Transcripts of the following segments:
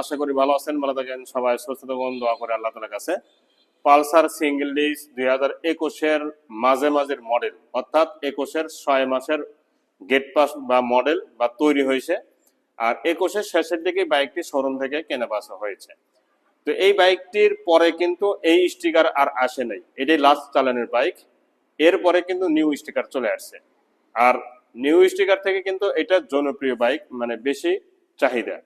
আশা করি ভালো আছেন, ভালো থাকেন। সবাই দোয়া করে আল্লাহ কাছে। পালসার সিঙ্গেল দুই হাজার একুশের মাঝে মাঝের মডেল, অর্থাৎ একুশের ছয় মাসের গেট পাস বা মডেল বা তৈরি হয়েছে। আর একুশের শেষের দিকে বাইকটি শোরুম থেকে কেনা বাসা হয়েছে। তো এই বাইকটির পরে কিন্তু এই স্টিকার আর আসে নাই। এটাই লাস্ট চালানোর বাইক। এরপরে কিন্তু নিউ স্টিকার চলে আসছে। আর নিউ স্টিকার থেকে কিন্তু এটা জনপ্রিয় বাইক মানে বেশি চাহিদা।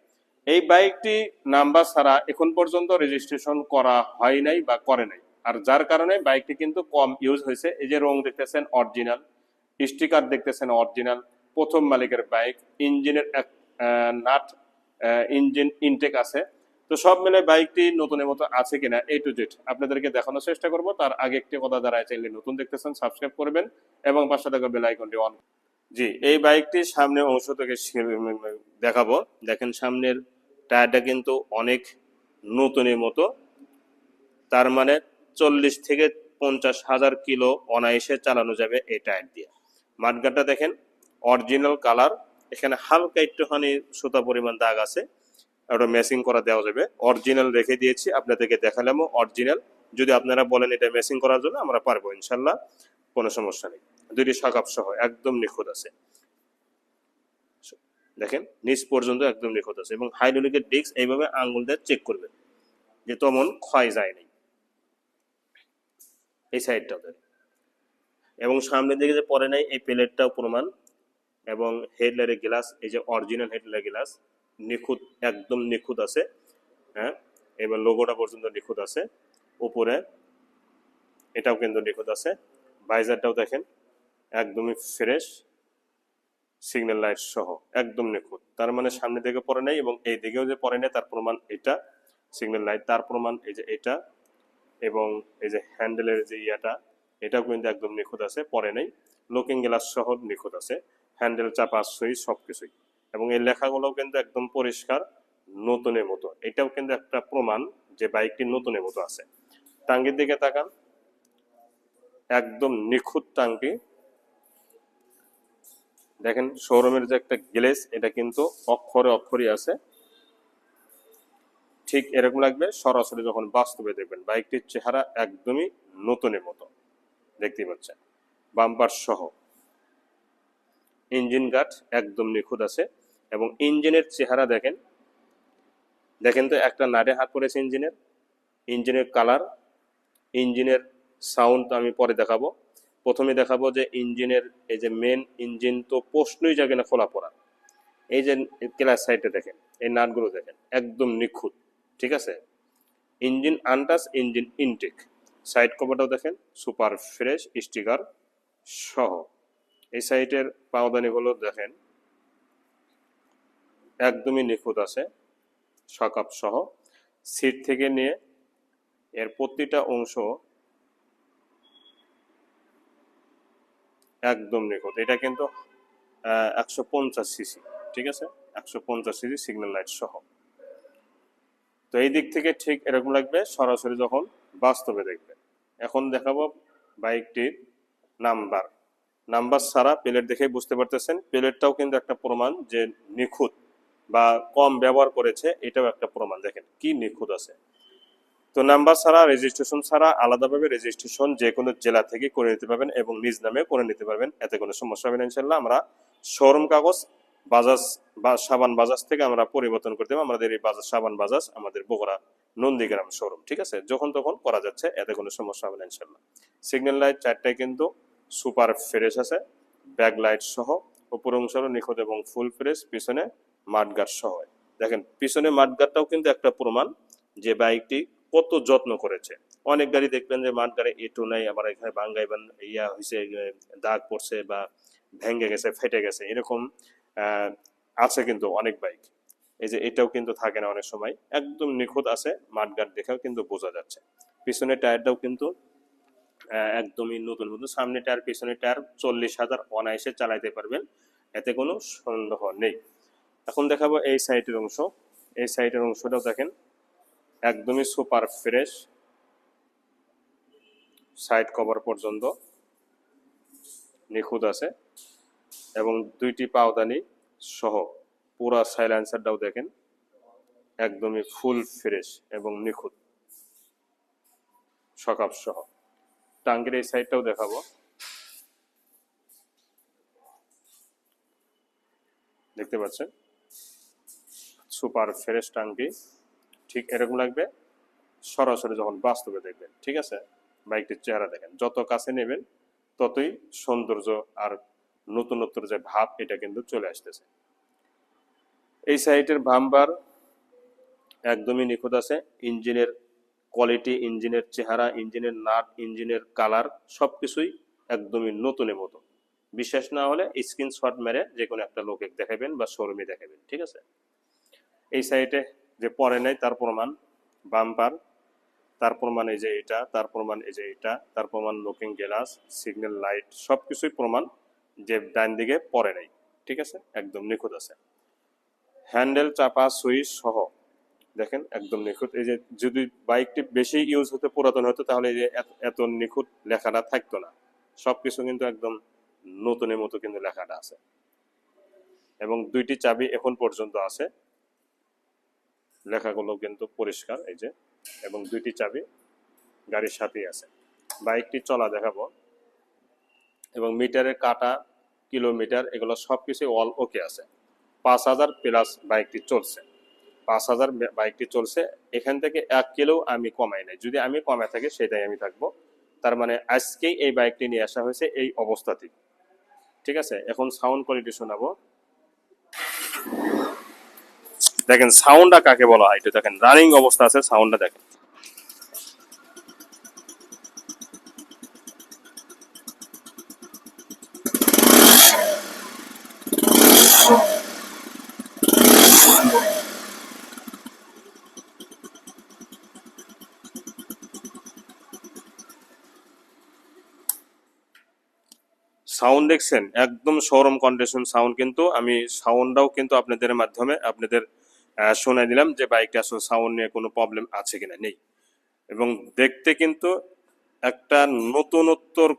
এই বাইকটি নাম্বার ছাড়া এখন পর্যন্ত রেজিস্ট্রেশন করা হয় নাই বা করে নাই। আর যার কারণে বাইকটি কিন্তু কম ইউজ হয়েছে। এই যে রং দেখতেছেন অরিজিনাল স্টিকার দেখতেছেন অরিজিনাল প্রথম মালিকের বাইক, ইঞ্জিনের এক নাট ইঞ্জিন ইনটেক আছে। তো সব মিলে বাইকটি নতুনের মতো আছে কিনা এ টু জেড আপনাদেরকে দেখানোর চেষ্টা করব। তার আগে একটি কথা দাঁড়ায় চাইলে নতুন দেখতেছেন সাবস্ক্রাইব করবেন এবং পাশে থাকা বেল আইকনটি অন জি, এই বাইকটির সামনে অংশ থেকে দেখাবো। দেখেন সামনের টায়ারটা কিন্তু অনেক নতুনের মতো। তার মানে চল্লিশ থেকে পঞ্চাশ হাজার কিলো অনায়াসে চালানো যাবে এই টায়ার দিয়ে। মাঠগাটটা দেখেন অরিজিনাল কালার এখানে হালকা একটুখানি সুতা পরিমাণ দাগ আছে। ওটা মেসিং করা দেওয়া যাবে। অরিজিনাল রেখে দিয়েছি, আপনাদেরকে দেখালামও অরিজিনাল যদি আপনারা বলেন এটা মেসিং করার জন্য, আমরা পারব, ইনশাল্লাহ। কোনো সমস্যা নেই। দুইটি শাকাপ সহ একদম নিখুঁত আছে। দেখেন, নিচ পর্যন্ত একদম নিখুঁত আছে এবং হাইড্রোলিকের ডিস্ক এইভাবে আঙ্গুল দিয়ে চেক করবেন, যে তেমন ক্ষয় যায় নাই। এই সাইডটাতে এবং সামনের দিকে যে পরে নাই, এই প্লেটটাও প্রমাণ। এবং হেডলাইটের গ্লাস, এই যে অরিজিনাল হেডলাইট গ্লাস, নিখুঁত, একদম নিখুঁত আছে। হ্যাঁ এবার লোগোটা পর্যন্ত নিখুঁত আছে। উপরে এটাও কিন্তু নিখুঁত আছে। ভাইজারটাও দেখেন একদমই ফ্রেশ সিগন্যাল লাইট সহ, একদম নিখুঁত। তার মানে সামনে দিকে পরে নাই এবং এই দিকেও যে পরে নেই, তার প্রমাণ এটা সিগন্যাল লাইট তার প্রমাণ এই যে এটা এবং এই যে হ্যান্ডেলের যে ইয়াটা, এটাও কিন্তু একদম নিখুঁত আছে পরে নেই। লুকিং গ্লাস সহ নিখুঁত আছে হ্যান্ডেল চাপা সুইচ সব কিছুই এবং এই লেখাগুলোও কিন্তু একদম পরিষ্কার, নতুনের মতো। এটাও কিন্তু একটা প্রমাণ যে বাইকটি নতুনের মতো আছে। টাঙ্গির দিকে তাকান। একদম নিখুঁত টাঙ্কি দেখেন শোরুমের যে একটা গ্লেস এটা কিন্তু অক্ষরে অক্ষরই আছে। ঠিক এরকম লাগবে, সরাসরি যখন বাস্তবে দেখবেন, বাইকটির চেহারা একদমই নতুনের মতো। দেখতেই পাচ্ছেন বাম্পার সহ। ইঞ্জিন গার্ড একদম নিখুঁত আছে এবং ইঞ্জিনের চেহারা দেখেন দেখেন তো একটা নাড়ে হাত পড়েছে ইঞ্জিনের ইঞ্জিনের কালার ইঞ্জিনের সাউন্ড আমি পরে দেখাবো। প্রথমে দেখাবো যে ইঞ্জিনের, এই যে মেন ইঞ্জিন তো প্রশ্নই যাবে না খোলা পড়া। এই যে ক্লাস সাইডে দেখেন, এই নাটগুলো দেখেন, একদম নিখুঁত, ঠিক আছে? ইঞ্জিন আনটাস ইঞ্জিন ইনটেক সাইড কভারটাও দেখেন সুপার ফ্রেশ স্টিকার সহ। এই সাইটের পাওদানিগুলো দেখেন, একদমই নিখুঁত আছে, সকাপ সহ। সিট থেকে নিয়ে এর প্রতিটা অংশ একদম নিখুঁত। এটা কিন্তু একশো পঞ্চাশ সিসি, ঠিক আছে? একশো পঞ্চাশ সিসি সিগন্যাল লাইট সহ। তো এই দিক থেকে ঠিক এরকম লাগবে, সরাসরি যখন বাস্তবে দেখবে। এখন দেখাবো বাইকটির নাম্বার। নাম্বার ছাড়া প্লেট দেখেই বুঝতে পারতেছেন, প্লেটটাও কিন্তু একটা প্রমাণ যে নিখুঁত বা কম ব্যবহার করেছে, এটাও একটা প্রমাণ। দেখেন কি নিখুঁত আছে। তো নাম্বার ছাড়া রেজিস্ট্রেশন ছাড়া আলাদাভাবে রেজিস্ট্রেশন যে কোনো জেলা থেকে করে নিতে পারবেন এবং নিজ নামে করে নিতে পারবেন। এতে কোনো সমস্যা হবে না ইনশাল্লাহ আমরা শোরুম কাগজ, বাজাজ বা সাবান বাজাজ থেকে আমরা পরিবর্তন করতে হবে আমাদের এই বাজাজ, সাবান বাজাজ আমাদের বগুড়া নন্দীগ্রাম শোরুম, ঠিক আছে? যখন তখন করা যাচ্ছে, এতে কোনো সমস্যা হবে না ইনশাল্লাহ সিগন্যাল লাইট চারটায় কিন্তু সুপার ফ্রেশ আছে, ব্যাক লাইট সহ। উপর অংশ নিখুঁত এবং ফুল ফ্রেশ, পিছনে মাঠগার্ড সহ। দেখেন, পিছনে মাঠগার্ডটাও কিন্তু একটা প্রমাণ যে বাইকটি কত যত্ন করেছে। অনেক গাড়ি দেখবেন যে মাঠ গাড়ি এটু নাই, আবার এখানে বাঙ্গাই বান ইয়া হয়েছে দাগ পড়ছে বা ভেঙে গেছে, ফেটে গেছে, এরকম আছে কিন্তু অনেক বাইক। এই যে এটাও কিন্তু থাকে না অনেক সময়। একদম নিখুঁত আছে মাঠগার্ড দেখেও কিন্তু বোঝা যাচ্ছে। পিছনের টায়ারটাও কিন্তু একদমই নতুন নতুন সামনে টায়ার, পিছনে টায়ার চল্লিশ হাজার অনায়াসে চালাইতে পারবেন, এতে কোনো সন্দেহ নেই। এখন দেখাবো এই সাইডের অংশ। এই সাইডের অংশটাও দেখেন একদমই সুপার ফ্রেশ সাইড কভার পর্যন্ত নিখুঁত আছে এবং দুইটি পাওদানি সহ পুরা সাইলেন্সারটাও দেখেন একদমই ফুল ফ্রেশ এবং নিখুঁত সকাপ সহ। টাঙ্গির এই সাইডটাও দেখাবো। দেখতে পাচ্ছেন? সুপার ফ্রেশ টাঙ্কি ঠিক এরকম লাগবে। সরাসরি যখন বাস্তবে দেখবেন, ঠিক আছে? বাইকটির চেহারা দেখেন, যত কাছে নেবেন ততই সৌন্দর্য আর নতুনত্বর যে ভাব, এটা কিন্তু চলে আসতেছে। এই সাইটের বাম্বার একদমই নিখুঁত আছে। ইঞ্জিনের কোয়ালিটি, ইঞ্জিনের চেহারা, ইঞ্জিনের নাট, ইঞ্জিনের কালার সব কিছুই একদমই নতুনের মতো। বিশ্বাস না হলে স্ক্রিনশট মেরে যে কোনো একটা লোকে দেখাবেন বা শোরুমে দেখাবেন, ঠিক আছে? এই সাইটে যে পরে নাই, তার প্রমাণ বাম্পার, তার প্রমাণ এই যে এটা, তার প্রমাণ এই যে এটা, তার প্রমাণ লুকিং গ্লাস সিগন্যাল লাইট সব কিছুই প্রমাণ যে ডান দিকে পরে নেই, ঠিক আছে? একদম নিখুঁত আছে। হ্যান্ডেল চাপা সুইচ সহ, দেখেন, একদম নিখুঁত। এই যে যদি বাইকটি বেশি ইউজ হতে পুরাতন হতো, তাহলে এই যে এত- নিখুঁত লেখাটা থাকতো না। সবকিছু কিন্তু একদম নতুনের মতো কিন্তু লেখাটা আছে। এবং দুইটি চাবি এখন পর্যন্ত আছে। লেখাগুলো কিন্তু পরিষ্কার, এই যে, এবং দুইটি চাবি গাড়ির সাথেই আছে। বাইকটি চলা দেখাবো, এবং মিটারের কাটা, কিলোমিটার, এগুলো সব কিছু অল ওকে আছে। পাঁচ হাজার প্লাস বাইকটি চলছে। পাঁচ হাজার বাইকটি চলছে, এখান থেকে এক কিলো আমি কমাই নাই। যদি আমি কমে থাকি, সেটাই আমি থাকব। তার মানে আজকেই এই বাইকটি নিয়ে আসা হয়েছে এই অবস্থাতেই। ঠিক আছে? এখন সাউন্ড কোয়ালিটি শোনাবো। দেখেন সাউন্ডটা কাকে বলা হয়? এটা দেখেন রানিং অবস্থা আছে সাউন্ডটা দেখেন। সাউন্ড দেখছেন? একদম শোরুম কন্ডিশন সাউন্ড কিন্তু, আমি সাউন্ডটাও কিন্তু আপনাদের মাধ্যমে, আপনাদের শোনাই দিলাম যে বাইকটা আসলে সাউন্ড নিয়ে কোনো প্রবলেম আছে কিনা? নেই। এবং দেখতে কিন্তু একটা নতুনত্বর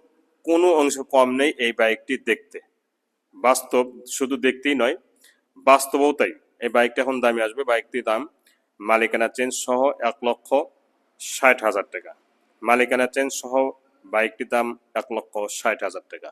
কোনো অংশ কম নেই এই বাইকটি দেখতে। বাস্তব শুধু দেখতেই নয়, বাস্তবও তাই। এই বাইকটা এখন দামি আসবে। বাইকটির দাম মালিকানা চেঞ্জ সহ এক লক্ষ ষাট হাজার টাকা। মালিকানা চেঞ্জ সহ বাইকটির দাম এক লক্ষ ষাট হাজার টাকা।